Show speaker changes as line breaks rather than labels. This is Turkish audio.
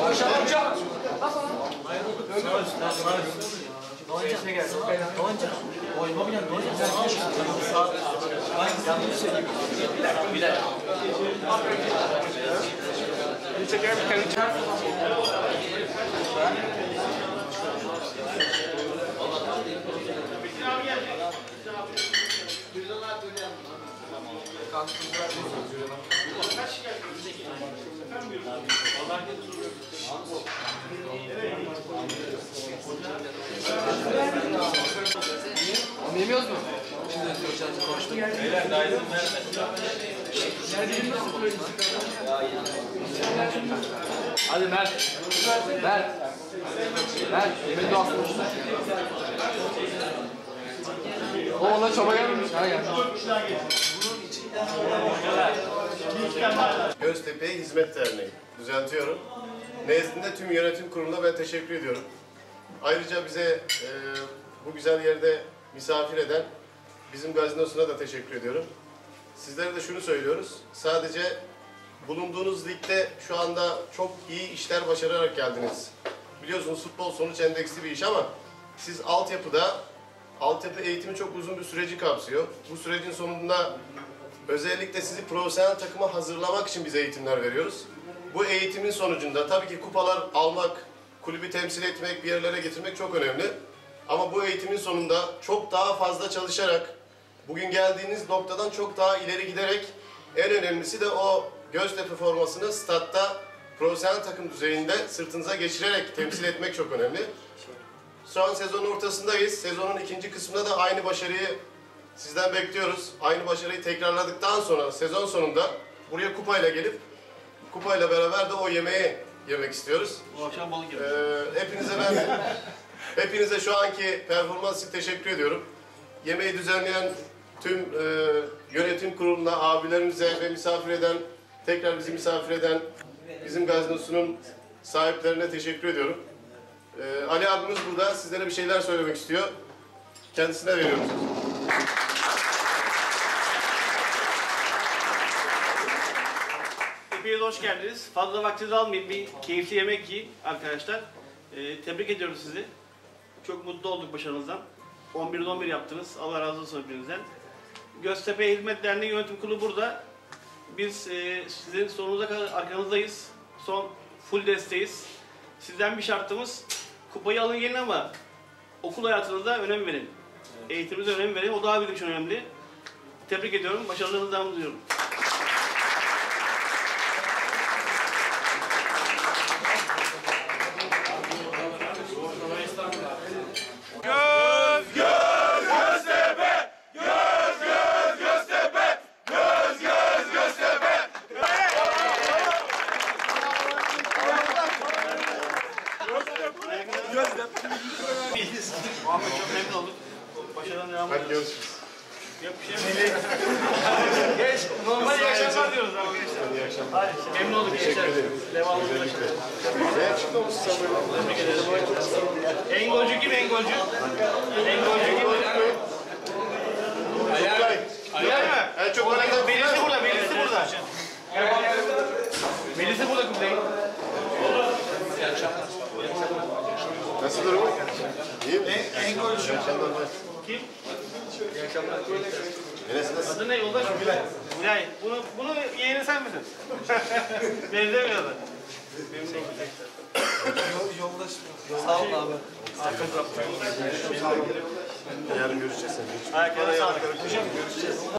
Hocam,
hocam. Nasıl? Ayrılık. Dönüyoruz. Doğancan. gel. Doğancan. Oyma bilen Doğancan. Sen hoş geldin. Yanlış söyleyeyim. Bir dakika. Bir dakika. Bir çeker mi? Kendi çeker.
Kaç geldi? Efendim? Allah'a emanet olun.
Yemiyoruz mu? Şimdi konuştuk. Hadi Mert. Mert. Mert. Yemin duasını olsun. O ona çaba gelmemiş. Ha gel.
Göztepe Hizmet Derneği. Düzeltiyorum. Nezdinde tüm yönetim kuruluna ben teşekkür ediyorum. Ayrıca bize e, bu güzel yerde misafir eden bizim gazinosuna da teşekkür ediyorum. Sizlere de şunu söylüyoruz. Sadece bulunduğunuz ligde şu anda çok iyi işler başararak geldiniz. Biliyorsunuz futbol sonuç endeksli bir iş ama siz altyapıda, altyapı eğitimi çok uzun bir süreci kapsıyor. Bu sürecin sonunda özellikle sizi profesyonel takıma hazırlamak için biz eğitimler veriyoruz. Bu eğitimin sonucunda tabii ki kupalar almak, kulübü temsil etmek, bir yerlere getirmek çok önemli. Ama bu eğitimin sonunda çok daha fazla çalışarak, bugün geldiğiniz noktadan çok daha ileri giderek en önemlisi de o Göztepe formasını statta profesyonel takım düzeyinde sırtınıza geçirerek temsil etmek çok önemli. Şu an sezonun ortasındayız. Sezonun ikinci kısmında da aynı başarıyı sizden bekliyoruz. Aynı başarıyı tekrarladıktan sonra sezon sonunda buraya kupayla gelip kupayla beraber de o yemeği yemek istiyoruz.
Bu akşam balık
Ee, hepinize ben hepinize şu anki performans için teşekkür ediyorum. Yemeği düzenleyen tüm e, yönetim kuruluna, abilerimize ve misafir eden, tekrar bizi misafir eden bizim gazinosunun sahiplerine teşekkür ediyorum. Ee, Ali abimiz burada sizlere bir şeyler söylemek istiyor. Kendisine veriyorum.
Hepiniz hoş geldiniz. Fazla vaktinizi almayın. Bir keyifli yemek yiyin arkadaşlar. Ee, tebrik ediyorum sizi. Çok mutlu olduk başarınızdan. 11'de 11 yaptınız. Allah razı olsun hepinizden. Göztepe Hizmet Derneği Yönetim Kurulu burada. Biz e, sizin sonunuza kadar arkanızdayız. Son full desteğiz. Sizden bir şartımız kupayı alın gelin ama okul hayatınızda önem verin. Eğitiminize önem verin. O daha bizim için önemli. Tebrik ediyorum. Başarılarınızı devam diliyorum. Muhammed çok memnun olduk. Başarılarına devam Hadi ediyoruz.
görüşürüz.
Yok bir şey yok. Geç. Normal iyi akşamlar diyoruz ama gençler.
İyi akşamlar. Hadi. Memnun olduk gençler. Devamlı başarılar. Ne çıktı olmuşsun sen böyle?
En golcü kim en golcü? En golcü kim?
Bilal mi? En çok giden Melisi burada,
Melisi burada. Melisi burada Kubilay.
Nasıl durumu? İyi mi? En golcü. İyi akşamlar.
Kim?
Enes nasıl?
Adı ne yoldaş? Bilal. Bilal. Bunu, bunu yeğeni sen misin? Benzemiyor da. Memnun tekrar.
Yoldaş.
Sağ ol abi.
Yarın görüşeceğiz seninle. Herkese
sağlık.